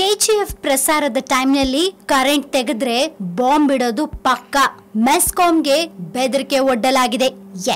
KGF ಪ್ರಸಾರದ ಟೈಮ್ನಲ್ಲಿ current ತೆಗೆದ್ರೆ ಬಾಂಬ್ ಇಡೋದು ಪಕ್ಕ. ಮೆಸ್ಕಾಂಗೆ ಬೆದರಿಕೆ ಒಡ್ಡಲಾಗಿದೆ.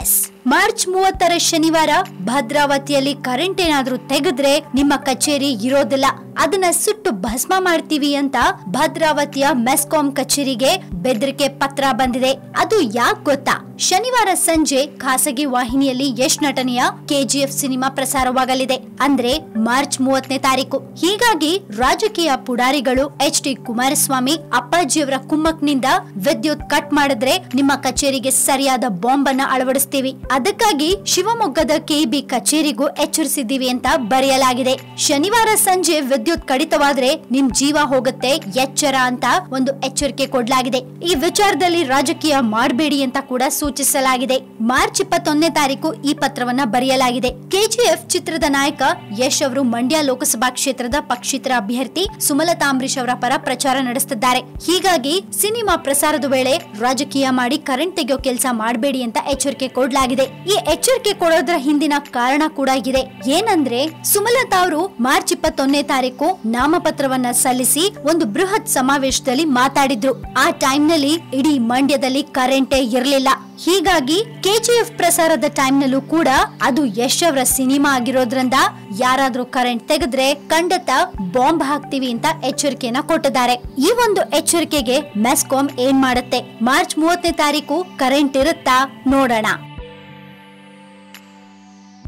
ಎಸ್. ಮಾರ್ಚ್ ಮೂವತ್ತರ ಶನಿವಾರ ಭದ್ರಾವತಿಯಲ್ಲಿ ಕರೆಂಟ್ ಏನಾದ್ರೂ ತೆಗೆದ್ರೆ ನಿಮ್ಮ ಕಚೇರಿ ಇರೋದಿಲ್ಲ. ಅದನ್ನ ಸುಟ್ಟು ಭಸ್ಮ ಮಾಡ್ತೀವಿ ಅಂತ ಭದ್ರಾವತಿಯ ಮೆಸ್ಕಾಂ ಕಚೇರಿಗೆ ಬೆದರಿಕೆ ಪತ್ರ ಬಂದಿದೆ. ಅದು ಯಾಕೆ ಗೊತ್ತಾ? ಶನಿವಾರ ಸಂಜೆ ಖಾಸಗಿ ವಾಹಿನಿಯಲ್ಲಿ ಯಶ್ ನಟನೆಯ ಕೆಜಿಎಫ್ ಸಿನಿಮಾ ಪ್ರಸಾರವಾಗಲಿದೆ. ಅಂದ್ರೆ ಮಾರ್ಚ್ ಮೂವತ್ತನೇ ತಾರೀಕು. ಹೀಗಾಗಿ ರಾಜಕೀಯ ಪುಡಾರಿಗಳು ಎಚ್ ಡಿ ಕುಮಾರಸ್ವಾಮಿ ಅಪ್ಪಾಜಿಯವರ ಕುಮ್ಮಕ್ನಿಂದ ವಿದ್ಯುತ್ ಕಟ್ ಮಾಡಿದ್ರೆ ನಿಮ್ಮ ಕಚೇರಿಗೆ ಸರಿಯಾದ ಬಾಂಬ್ ಅನ್ನ ಅಳವಡಿಸ್ತೀವಿ. ಅದಕ್ಕಾಗಿ ಶಿವಮೊಗ್ಗದ ಕೆಬಿ ಕಚೇರಿಗೂ ಎಚ್ಚರಿಸಿದ್ದೀವಿ ಅಂತ ಬರೆಯಲಾಗಿದೆ. ಶನಿವಾರ ಸಂಜೆ ವಿದ್ಯುತ್ ಕಡಿತವಾದ್ರೆ ನಿಮ್ ಜೀವ ಹೋಗುತ್ತೆ, ಎಚ್ಚರ ಅಂತ ಒಂದು ಎಚ್ಚರಿಕೆ ಕೊಡಲಾಗಿದೆ. ಈ ವಿಚಾರದಲ್ಲಿ ರಾಜಕೀಯ ಮಾಡಬೇಡಿ ಅಂತ ಕೂಡ ಸೂಚಿಸಲಾಗಿದೆ. ಮಾರ್ಚ್ ಇಪ್ಪತ್ತೊಂದನೇ ತಾರೀಕು ಈ ಪತ್ರವನ್ನ ಬರೆಯಲಾಗಿದೆ. ಕೆಜಿಎಫ್ ಚಿತ್ರದ ನಾಯಕ ಯಶ್ ಅವರು ಮಂಡ್ಯ ಲೋಕಸಭಾ ಕ್ಷೇತ್ರದ ಪಕ್ಷೇತರ ಅಭ್ಯರ್ಥಿ ಸುಮಲತಾ ಅಂಬರೀಶ್ ಅವರ ಪರ ಪ್ರಚಾರ ನಡೆಸುತ್ತಿದ್ದಾರೆ ಹೀಗಾಗಿ ಸಿನಿಮಾ ಪ್ರಸಾರದ ವೇಳೆ ರಾಜಕೀಯ ಮಾಡಿ ಕರೆಂಟ್ ತೆಗೆಯೋ ಕೆಲಸ ಮಾಡಬೇಡಿ ಅಂತ ಎಚ್ಚರಿಕೆ ಕೊಡಲಾಗಿದೆ. ಈ ಎಚ್ಚರಿಕೆ ಕೊಡೋದ್ರ ಹಿಂದಿನ ಕಾರಣ ಕೂಡ ಇದೆ. ಏನಂದ್ರೆ, ಸುಮಲತಾ ಅವರು ಮಾರ್ಚ್ ಇಪ್ಪತ್ತೊಂದನೇ ತಾರೀಕು ನಾಮಪತ್ರವನ್ನ ಸಲ್ಲಿಸಿ ಒಂದು ಬೃಹತ್ ಸಮಾವೇಶದಲ್ಲಿ ಮಾತಾಡಿದ್ರು. ಆ ಟೈಮ್ನಲ್ಲಿ ಇಡೀ ಮಂಡ್ಯದಲ್ಲಿ ಕರೆಂಟೇ ಇರಲಿಲ್ಲ. ಹೀಗಾಗಿ ಕೆಜಿಎಫ್ ಪ್ರಸಾರದ ಟೈಮ್ನಲ್ಲೂ ಕೂಡ ಅದು ಯಶ್ ಅವರ ಸಿನಿಮಾ ಆಗಿರೋದ್ರಿಂದ ಯಾರಾದ್ರೂ ಕರೆಂಟ್ ತೆಗೆದ್ರೆ ಖಂಡಿತ ಬಾಂಬ್ ಹಾಕ್ತಿವಿ ಅಂತ ಎಚ್ಚರಿಕೆಯನ್ನ ಕೊಟ್ಟಿದ್ದಾರೆ. ಈ ಒಂದು ಎಚ್ಚರಿಕೆಗೆ ಮೆಸ್ಕಾಂ ಏನ್ ಮಾಡುತ್ತೆ? ಮಾರ್ಚ್ ಮೂವತ್ತನೇ ತಾರೀಕು ಕರೆಂಟ್ ಇರುತ್ತಾ? ನೋಡೋಣ.